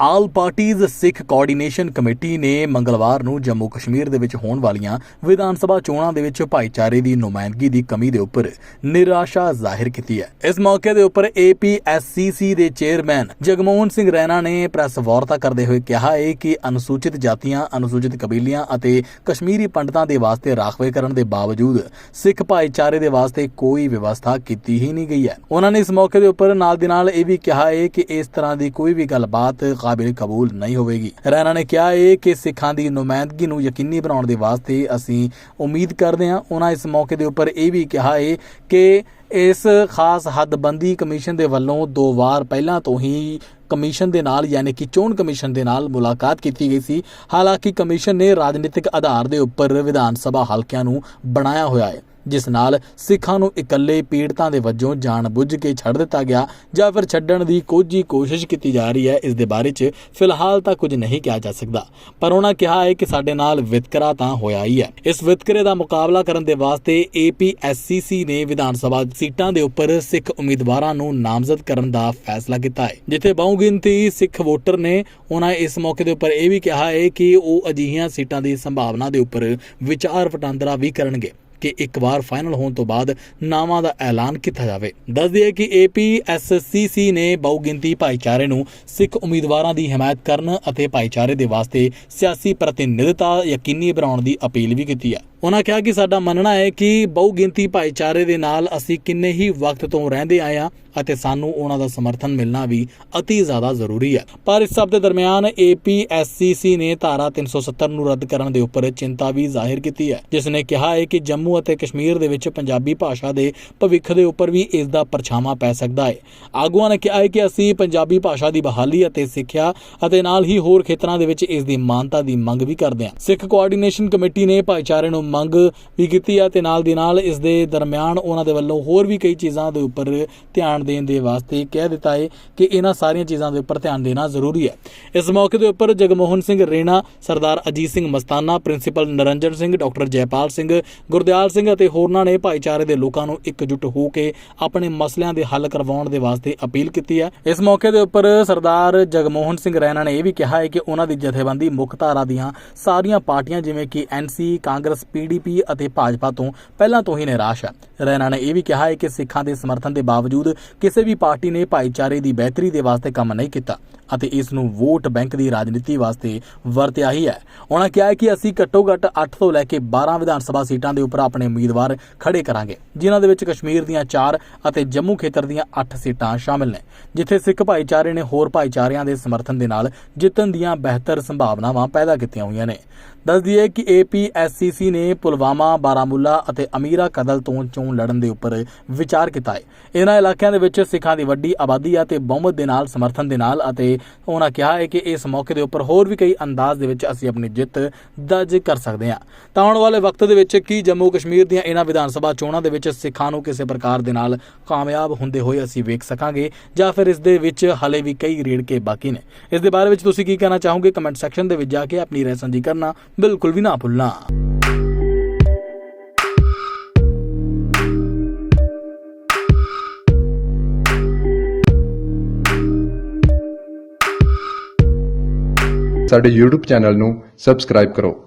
All Parties Sikh Coordination Committee ਨੇ ਮੰਗਲਵਾਰ ਨੂੰ ਜੰਮੂ ਕਸ਼ਮੀਰ ਦੇ ਵਿੱਚ ਹੋਣ ਵਾਲੀਆਂ ਵਿਧਾਨ ਸਭਾ ਚੋਣਾਂ ਦੇ ਵਿੱਚ ਭਾਈਚਾਰੇ ਦੀ ਨੁਮਾਇੰਦਗੀ ਦੀ ਕਮੀ ਦੇ ਉੱਪਰ ਨਿਰਾਸ਼ਾ ਜ਼ਾਹਿਰ ਕੀਤੀ ਹੈ। ਇਸ ਮੌਕੇ ਦੇ ਉੱਪਰ APSCC ਦੇ ਚੇਅਰਮੈਨ ਜਗਮੋਹਨ ਸਿੰਘ ਰੈਣਾ ਨੇ ਪ੍ਰੈਸ ਵਾਰਤਾ ਕਰਦੇ ਹੋਏ ਕਿਹਾ ਹੈ ਕਿ ਅਨੁਸੂਚਿਤ ਜਾਤੀਆਂ, ਅਨੁਸੂਚਿਤ ਕਬੀਲਿਆਂ ਅਤੇ ਕਸ਼ਮੀਰੀ ਪੰਡਤਾਂ ਦੇ ਵਾਸਤੇ ਰਾਖਵੇ ਕਰਨ ਦੇ ਬਾਵਜੂਦ ਸਿੱਖ ਭਾਈਚਾਰੇ ਦੇ ਵਾਸਤੇ ਕੋਈ ਵਿਵਸਥਾ ਕੀਤੀ ਹੀ ਨਹੀਂ ਗਈ ਹੈ। ਉਹਨਾਂ ਨੇ ਇਸ ਮੌਕੇ ਦੇ ਉੱਪਰ ਨਾਲ ਦੀ ਨਾਲ ਇਹ ਵੀ ਕਿਹਾ ਹੈ ਕਿ ਇਸ ਤਰ੍ਹਾਂ ਦੀ ਕੋਈ ਵੀ ਗੱਲਬਾਤ ਕਾਬਿਲ ਕਬੂਲ ਨਹੀਂ ਹੋਵੇਗੀ। ਰੈਨਾ ਨੇ ਕਿਹਾ ਹੈ ਕਿ ਸਿੱਖਾਂ ਦੀ ਨੁਮਾਇੰਦਗੀ ਨੂੰ ਯਕੀਨੀ ਬਣਾਉਣ ਦੇ ਵਾਸਤੇ ਅਸੀਂ ਉਮੀਦ ਕਰਦੇ ਹਾਂ। ਉਹਨਾਂ ਇਸ ਮੌਕੇ ਦੇ ਉੱਪਰ ਇਹ ਵੀ ਕਿਹਾ ਹੈ ਕਿ ਇਸ ਖਾਸ ਹੱਦਬੰਦੀ ਕਮਿਸ਼ਨ ਦੇ ਵੱਲੋਂ ਦੋ ਵਾਰ ਪਹਿਲਾਂ ਤੋਂ ਹੀ ਕਮਿਸ਼ਨ ਦੇ ਨਾਲ, ਯਾਨੀ ਕਿ ਚੋਣ ਕਮਿਸ਼ਨ ਦੇ ਨਾਲ ਮੁਲਾਕਾਤ ਕੀਤੀ ਗਈ ਸੀ। ਹਾਲਾਂਕਿ ਕਮਿਸ਼ਨ ਨੇ ਰਾਜਨੀਤਿਕ ਆਧਾਰ ਦੇ ਉੱਪਰ ਵਿਧਾਨ ਸਭਾ ਹਲਕਿਆਂ ਨੂੰ ਬਣਾਇਆ ਹੋਇਆ ਹੈ। ਜਿਸ ਨਾਲ ਸਿੱਖਾਂ ਨੂੰ ਇਕੱਲੇ ਪੀੜਤਾਂ ਦੇ ਵਜੋਂ ਜਾਣਬੁੱਝ ਕੇ ਛੱਡ ਦਿੱਤਾ ਗਿਆ ਜਾਂ ਫਿਰ ਛੱਡਣ ਦੀ ਕੋਝੀ ਕੋਸ਼ਿਸ਼ ਕੀਤੀ ਜਾ ਰਹੀ ਹੈ, ਇਸ ਦੇ ਬਾਰੇ 'ਚ ਫਿਲਹਾਲ ਤਾਂ ਕੁਝ ਨਹੀਂ ਕਿਹਾ ਜਾ ਸਕਦਾ। ਪਰ ਉਹਨਾਂ ਕਿਹਾ ਹੈ ਕਿ ਸਾਡੇ ਨਾਲ ਵਿਤਕਰਾ ਤਾਂ ਹੋਇਆ ਹੀ ਹੈ। ਇਸ ਵਿਤਕਰੇ ਦਾ ਮੁਕਾਬਲਾ ਕਰਨ ਦੇ ਵਾਸਤੇ APSCC ਨੇ ਵਿਧਾਨ ਸਭਾ ਸੀਟਾਂ ਦੇ ਉੱਪਰ ਸਿੱਖ ਉਮੀਦਵਾਰਾਂ ਨੂੰ ਨਾਮਜ਼ਦ ਕਰਨ ਦਾ ਫੈਸਲਾ ਕੀਤਾ ਹੈ। ਜਿੱਥੇ ਬਹੁਗਿਣਤੀ ਸਿੱਖ ਵੋਟਰ ਨੇ ਉਹਨਾਂ ਇਸ ਮੌਕੇ ਦੇ ਉੱਪਰ ਇਹ ਵੀ ਕਿਹਾ ਹੈ ਕਿ ਉਹ ਅਜਿਹੀਆਂ ਸੀਟਾਂ ਦੀ ਸੰਭਾਵਨਾ ਦੇ ਉੱਪਰ ਵਿਚਾਰ ਵਟਾਂਦਰਾ ਵੀ ਕਰਨਗੇ। ਕਿ ਇੱਕ ਵਾਰ ਫਾਈਨਲ ਹੋਣ ਤੋਂ ਬਾਅਦ ਨਾਵਾਂ ਦਾ ਐਲਾਨ ਕੀਤਾ ਜਾਵੇ। ਦੱਸ ਦਈਏ ਕਿ APSCC ਨੇ ਬਹੁਗਿਣਤੀ ਭਾਈਚਾਰੇ ਨੂੰ ਸਿੱਖ ਉਮੀਦਵਾਰਾਂ ਦੀ ਹਮਾਇਤ ਕਰਨ ਅਤੇ ਭਾਈਚਾਰੇ ਦੇ ਵਾਸਤੇ ਸਿਆਸੀ ਪ੍ਰਤੀਨਿਧਤਾ ਯਕੀਨੀ ਬਣਾਉਣ ਦੀ ਅਪੀਲ ਵੀ ਕੀਤੀ ਹੈ। ਉਹਨਾਂ ਕਿਹਾ ਕਿ ਸਾਡਾ ਮੰਨਣਾ ਹੈ ਕਿ ਬਹੁਗਿਣਤੀ ਭਾਈਚਾਰੇ ਦੇ ਨਾਲ ਅਸੀਂ ਕਿੰਨੇ ਹੀ ਵਕਤ ਤੋਂ ਰਹਿੰਦੇ ਆਏ ਹਾਂ ਅਤੇ ਸਾਨੂੰ ਉਹਨਾਂ ਦਾ ਸਮਰਥਨ ਮਿਲਣਾ ਵੀ ਅਤੀ ਜ਼ਿਆਦਾ ਜ਼ਰੂਰੀ ਹੈ। ਪਰ ਇਸ ਸਭ ਦੇ ਦਰਮਿਆਨ APSCC ਨੇ ਧਾਰਾ 370 ਨੂੰ ਰੱਦ ਕਰਨ ਦੇ ਉੱਪਰ ਚਿੰਤਾ ਵੀ ਜ਼ਾਹਿਰ ਕੀਤੀ ਹੈ, ਜਿਸ ਨੇ ਕਿਹਾ ਹੈ ਕਿ ਜੰਮੂ ਅਤੇ ਕਸ਼ਮੀਰ ਦੇ ਵਿੱਚ ਪੰਜਾਬੀ ਭਾਸ਼ਾ ਦੇ ਭਵਿੱਖ ਦੇ ਉੱਪਰ ਵੀ ਇਸ ਦਾ ਪਰਛਾਵਾਂ ਪੈ ਸਕਦਾ ਹੈ। ਆਗੂਆਂ ਨੇ ਕਿਹਾ ਹੈ ਕਿ ਅਸੀਂ ਪੰਜਾਬੀ ਭਾਸ਼ਾ ਦੀ ਬਹਾਲੀ ਅਤੇ ਸਿੱਖਿਆ ਅਤੇ ਨਾਲ ਹੀ ਹੋਰ ਖੇਤਰਾਂ ਦੇ ਵਿੱਚ ਇਸ ਦੀ ਮਾਨਤਾ ਦੀ ਮੰਗ ਵੀ ਕਰਦੇ ਹਾਂ। ਸਿੱਖ ਕੋਆਰਡੀਨੇਸ਼ਨ ਕਮੇਟੀ ਨੇ ਭਾਈਚਾਰੇ ਨੂੰ ਮੰਗ ਵੀ ਕੀਤੀ ਹੈ ਤੇ ਨਾਲ ਦੀ ਨਾਲ ਇਸ ਦੇ ਦਰਮਿਆਨ ਉਹਨਾਂ ਦੇ ਵੱਲੋਂ ਹੋਰ ਵੀ ਕਈ ਚੀਜ਼ਾਂ ਦੇ ਉੱਪਰ ਧਿਆਨ ਦੇਣ ਦੇ ਵਾਸਤੇ ਕਹਿ ਦਿੱਤਾ ਹੈ ਕਿ ਇਹਨਾਂ ਸਾਰੀਆਂ ਚੀਜ਼ਾਂ ਦੇ ਉੱਪਰ ਧਿਆਨ ਦੇਣਾ ਜ਼ਰੂਰੀ ਹੈ। ਇਸ ਮੌਕੇ ਦੇ ਉੱਪਰ ਜਗਮੋਹਨ ਸਿੰਘ ਰੇਣਾ, ਸਰਦਾਰ ਅਜੀਤ ਸਿੰਘ ਮਸਤਾਨਾ, ਪ੍ਰਿੰਸੀਪਲ ਨਰਿੰਜਨ ਸਿੰਘ, ਡਾਕਟਰ ਜੈਪਾਲ ਸਿੰਘ, ਗੁਰਦਿਆਲ ਸਿੰਘ ਅਤੇ ਹੋਰਨਾਂ ਨੇ ਭਾਈਚਾਰੇ ਦੇ ਲੋਕਾਂ ਨੂੰ ਇਕਜੁੱਟ ਹੋ ਕੇ ਆਪਣੇ ਮਸਲਿਆਂ ਦੇ ਹੱਲ ਕਰਵਾਉਣ ਦੇ ਵਾਸਤੇ ਅਪੀਲ ਕੀਤੀ ਹੈ। ਇਸ ਮੌਕੇ ਦੇ ਉੱਪਰ ਸਰਦਾਰ ਜਗਮੋਹਨ ਸਿੰਘ ਰੈਣਾ ਨੇ ਇਹ ਵੀ ਕਿਹਾ ਹੈ ਕਿ ਉਹਨਾਂ ਦੀ ਜਥੇਬੰਦੀ ਮੁੱਖ ਧਾਰਾ ਦੀਆਂ ਸਾਰੀਆਂ ਪਾਰਟੀਆਂ ਜਿਵੇਂ ਕਿ ਐਨਸੀ ਕਾਂਗਰਸ ਪੀਡੀਪੀ ਅਤੇ ਭਾਜਪਾ ਤੋਂ ਪਹਿਲਾਂ ਤੋਂ ਹੀ ਨਿਰਾਸ਼ ਹੈ। ਰੈਣਾ ਨੇ ਇਹ ਵੀ ਕਿਹਾ ਹੈ ਕਿ ਸਿੱਖਾਂ ਦੇ ਸਮਰਥਨ ਦੇ ਬਾਵਜੂਦ ਕਿਸੇ ਵੀ ਪਾਰਟੀ ਨੇ ਭਾਈਚਾਰੇ ਦੀ ਬਿਹਤਰੀ ਦੇ ਵਾਸਤੇ ਕੰਮ ਨਹੀਂ ਕੀਤਾ ਅਤੇ ਇਸ ਨੂੰ ਵੋਟ ਬੈਂਕ ਦੀ ਰਾਜਨੀਤੀ ਵਾਸਤੇ ਵਰਤਿਆ ਹੀ ਹੈ। ਉਹਨਾਂ ਕਿਹਾ ਹੈ ਕਿ ਅਸੀਂ ਘੱਟੋ ਘੱਟ 8 ਤੋਂ ਲੈ ਕੇ 12 ਵਿਧਾਨ ਸਭਾ ਸੀਟਾਂ ਦੇ ਉੱਪਰ ਆਪਣੇ ਉਮੀਦਵਾਰ ਖੜੇ ਕਰਾਂਗੇ, ਜਿਨ੍ਹਾਂ ਦੇ ਵਿੱਚ ਕਸ਼ਮੀਰ ਦੀਆਂ 4 ਅਤੇ ਜੰਮੂ ਖੇਤਰ ਦੀਆਂ 8 ਸੀਟਾਂ ਸ਼ਾਮਿਲ ਨੇ, ਜਿੱਥੇ ਸਿੱਖ ਭਾਈਚਾਰੇ ਨੇ ਹੋਰ ਭਾਈਚਾਰਿਆਂ ਦੇ ਸਮਰਥਨ ਦੇ ਨਾਲ ਜਿੱਤਣ ਦੀਆਂ ਬਿਹਤਰ ਸੰਭਾਵਨਾਵਾਂ ਪੈਦਾ ਕੀਤੀਆਂ ਹੋਈਆਂ ਨੇ। ਦੱਸ ਦਈਏ ਕਿ APSCC ਨੇ ਪੁਲਵਾਮਾ, ਬਾਰਾਮੂਲਾ ਅਤੇ ਅਮੀਰਾ ਕਦਲ ਤੋਂ ਚੋਣ ਲੜਨ ਦੇ ਉੱਪਰ ਵਿਚਾਰ ਕੀਤਾ ਹੈ। ਇਹਨਾਂ ਇਲਾਕਿਆਂ ਦੇ ਵਿੱਚ ਸਿੱਖਾਂ ਦੀ ਵੱਡੀ ਆਬਾਦੀ ਹੈ ਤੇ ਬਹੁਮਤ ਦੇ ਨਾਲ, ਸਮਰਥਨ ਦੇ ਨਾਲ ਅਤੇ ਉਹਨਾਂ ਕਿਹਾ ਹੈ ਕਿ ਇਸ ਮੌਕੇ ਦੇ ਉੱਪਰ ਹੋਰ ਵੀ ਕਈ ਅੰਦਾਜ਼ ਦੇ ਵਿੱਚ ਅਸੀਂ ਆਪਣੀ ਜਿੱਤ ਦਰਜ ਕਰ ਸਕਦੇ ਹਾਂ। ਤਾਂ ਆਉਣ ਵਾਲੇ ਵਕਤ ਦੇ ਵਿੱਚ ਕੀ ਜੰਮੂ ਕਸ਼ਮੀਰ ਦੀਆਂ ਇਹਨਾਂ ਵਿਧਾਨ ਸਭਾ ਚੋਣਾਂ ਦੇ ਵਿੱਚ ਸਿੱਖਾਂ ਨੂੰ ਕਿਸੇ ਪ੍ਰਕਾਰ ਦੇ ਨਾਲ ਕਾਮਯਾਬ ਹੁੰਦੇ ਹੋਏ ਅਸੀਂ ਵੇਖ ਸਕਾਂਗੇ ਜਾਂ ਫਿਰ ਇਸ ਦੇ ਵਿੱਚ ਹਲੇ ਵੀ ਕਈ ਰੇੜਕੇ ਬਾਕੀ ਨੇ। ਇਸ ਦੇ ਬਾਰੇ ਵਿੱਚ ਤੁਸੀਂ ਕੀ ਕਹਿਣਾ ਚਾਹੋਗੇ? ਕਮੈਂਟ ਸੈਕਸ਼ਨ ਦੇ ਵਿੱਚ ਜਾ ਕੇ ਆਪਣੀ ਰਾਏ ਸਾਂਝੀ ਕਰਨਾ। ਬਿਲਕੁਲ ਵੀ ਨਾ ਭੁੱਲਣਾ ਸਾਡੇ YouTube ਚੈਨਲ ਨੂੰ ਸਬਸਕ੍ਰਾਈਬ ਕਰੋ।